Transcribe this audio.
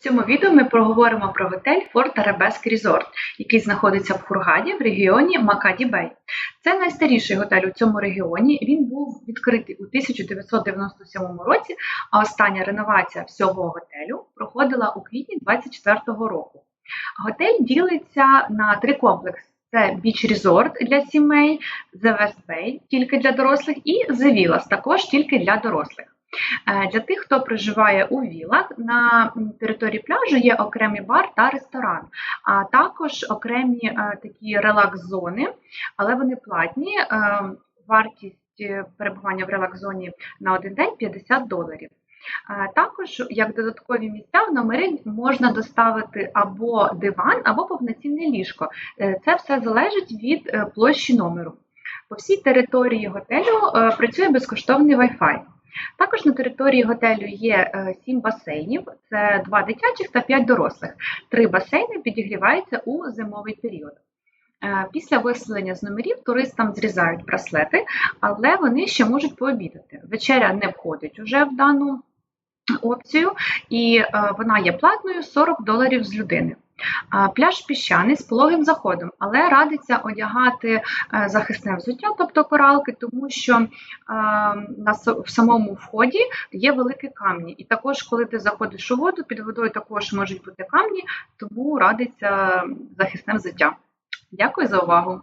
цьому відео ми проговоримо про готель Fort Arabesque Resort, який знаходиться в Хургаді в регіоні Макаді Бей. Це найстаріший готель у цьому регіоні. Він був відкритий у 1997 році, а остання реновація всього готелю проходила у квітні 2024 року. Готель ділиться на три комплекси: це Beach Resort для сімей, The West Bay тільки для дорослих, і The Villas також тільки для дорослих. Е, Для тих, хто проживає у вілах, на території пляжу є окремий бар та ресторан, а також окремі е, такі релакс-зони, але вони платні. Е, Вартість перебування в релакс-зоні на один день 50 доларів. Також, як додаткові місця в номері можна доставити або диван, або повноцінне ліжко. Це все залежить від площі номеру. По всій території готелю працює безкоштовний Wi-Fi. Також на території готелю є е, сім басейнів, це два дитячих та п'ять дорослих. Три басейни підігріваються у зимовий період. Е, Після виселення з номерів туристам зрізають браслети, але вони ще можуть пообідати. Вечеря не входить уже в дану опцію, і е, вона є платною 40 доларів з людини. Пляж піщаний з пологим заходом, але радиться одягати е, захисне взуття, тобто коралки, тому що е, на самому вході є великі камні. І також, коли ти заходиш у воду, під водою також можуть бути камні, тому радиться захисне взуття. Дякую за увагу!